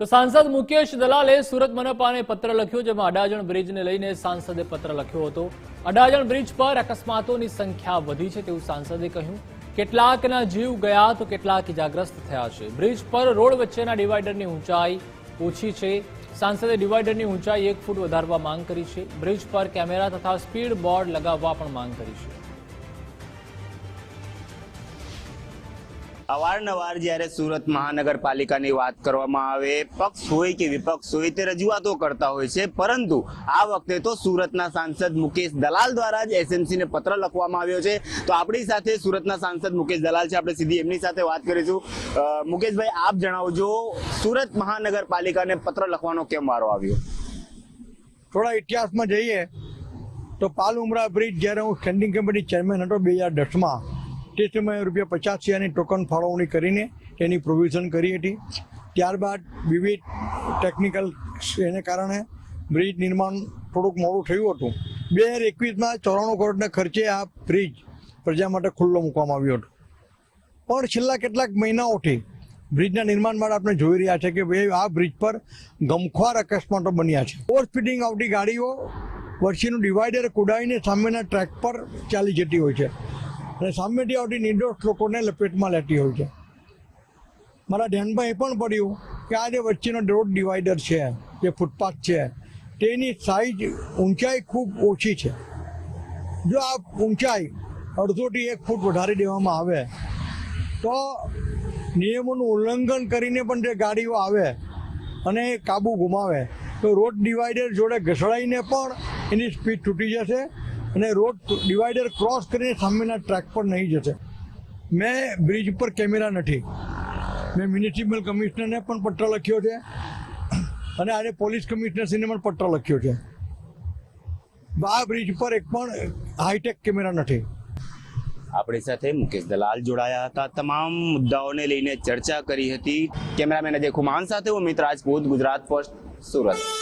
તો સાંસદ મુકેશ દલાલે સુરત મનપાને પત્ર લખ્યો, જેમાં અડાજણ બ્રિજને લઈને સાંસદે પત્ર લખ્યો હતો. અડાજણ બ્રિજ પર અકસ્માતોની સંખ્યા વધી છે તેવું સાંસદે કહ્યું. કેટલાકના જીવ ગયા તો કેટલાક ઇજાગ્રસ્ત થયા છે. બ્રિજ પર રોડ વચ્ચેના ડિવાઈડરની ઊંચાઈ ઓછી છે. સાંસદે ડિવાઈડરની ઊંચાઈ એક ફૂટ વધારવા માંગ કરી છે. બ્રિજ પર કેમેરા તથા સ્પીડ બોર્ડ લગાવવા પણ માંગ કરી છે. અવારનવાર જ્યારે સુરત મહાનગરપાલિકાની વાત કરવામાં આવે, પક્ષ હોય કે વિપક્ષ હોય, તે રજૂઆતો કરતા હોય છે. પરંતુ આ વખતે તો સુરતના સાંસદ મુકેશ દલાલ દ્વારા જ એસએમસીને પત્ર લખવામાં આવ્યો છે. તો આપણી સાથે સુરતના સાંસદ મુકેશ દલાલ છે. આપણે સીધી એમની સાથે વાત કરીશું. મુકેશભાઈ, આપ જણાવજો, સુરત મહાનગરપાલિકાને પત્ર લખવાનો કેમ વારો આવ્યો? થોડા ઇતિહાસમાં જઈએ તો પાલ ઉમરા બ્રિજ, જ્યારે હું સ્ટેન્ડિંગ કમિટી ચેરમેન હતો બે હજાર દસમાં સમયે રૂપિયા પચાસ હજારની ટોકન ફાળવણી કરીને તેની પ્રોવિઝન કરી હતી. ત્યારબાદ વિવિધ ટેકનિકલ એને કારણે બ્રિજ નિર્માણ થોડુંક મોડું થયું હતું. બે હજાર એકવીસમાં ચોરાણું કરોડના ખર્ચે આ બ્રિજ પ્રજા માટે ખુલ્લો મૂકવામાં આવ્યો હતો. પણ છેલ્લા કેટલાક મહિનાઓથી બ્રિજના નિર્માણ માટે આપણે જોઈ રહ્યા છે કે ભાઈ આ બ્રિજ પર ગમખ્વાર અકસ્માતો બન્યા છે. ઓવર સ્પીડિંગ આવતી ગાડીઓ વચ્ચેનું ડિવાઈડર કુડાઈને સામેના ટ્રેક પર ચાલી જતી હોય છે. અને સામેથી આવતી નિર્દોષ લોકોને લપેટમાં લેતી હોય છે. મારા ધ્યાનમાં એ પણ પડ્યું કે આ જે વચ્ચેનો રોડ ડિવાઈડર છે, જે ફૂટપાથ છે, તેની સાઈઝ ઊંચાઈ ખૂબ ઓછી છે. જો આ ઊંચાઈ અડધોથી એક ફૂટ વધારી દેવામાં આવે, તો નિયમોનું ઉલ્લંઘન કરીને પણ જે ગાડીઓ આવે અને કાબુ ગુમાવે, તો રોડ ડિવાઈડર જોડે ઘસડાઈને પણ એની સ્પીડ તૂટી જશે અને રોડ ડિવાઈડર ક્રોસ કરીને સામેના ટ્રેક પર નહીં જશે. મેં બ્રિજ પર કેમેરા નથી. મેં મ્યુનિસિપલ કમિશનરને પણ પત્ર લખ્યો છે. અને આજે પોલીસ કમિશનરશ્રીને પણ પત્ર લખ્યો છે. આ બ્રિજ પર એક પણ હાઈટેક કેમેરા નથી. આપણી સાથે મુકેશ દલાલ જોડાયા હતા. તમામ મુદ્દાઓને લઈને ચર્ચા કરી હતી. કેમેરામેન અજય ખુમાન સાથે હું મિત્ર રાજપૂત, ગુજરાત ફર્સ્ટ, સુરત.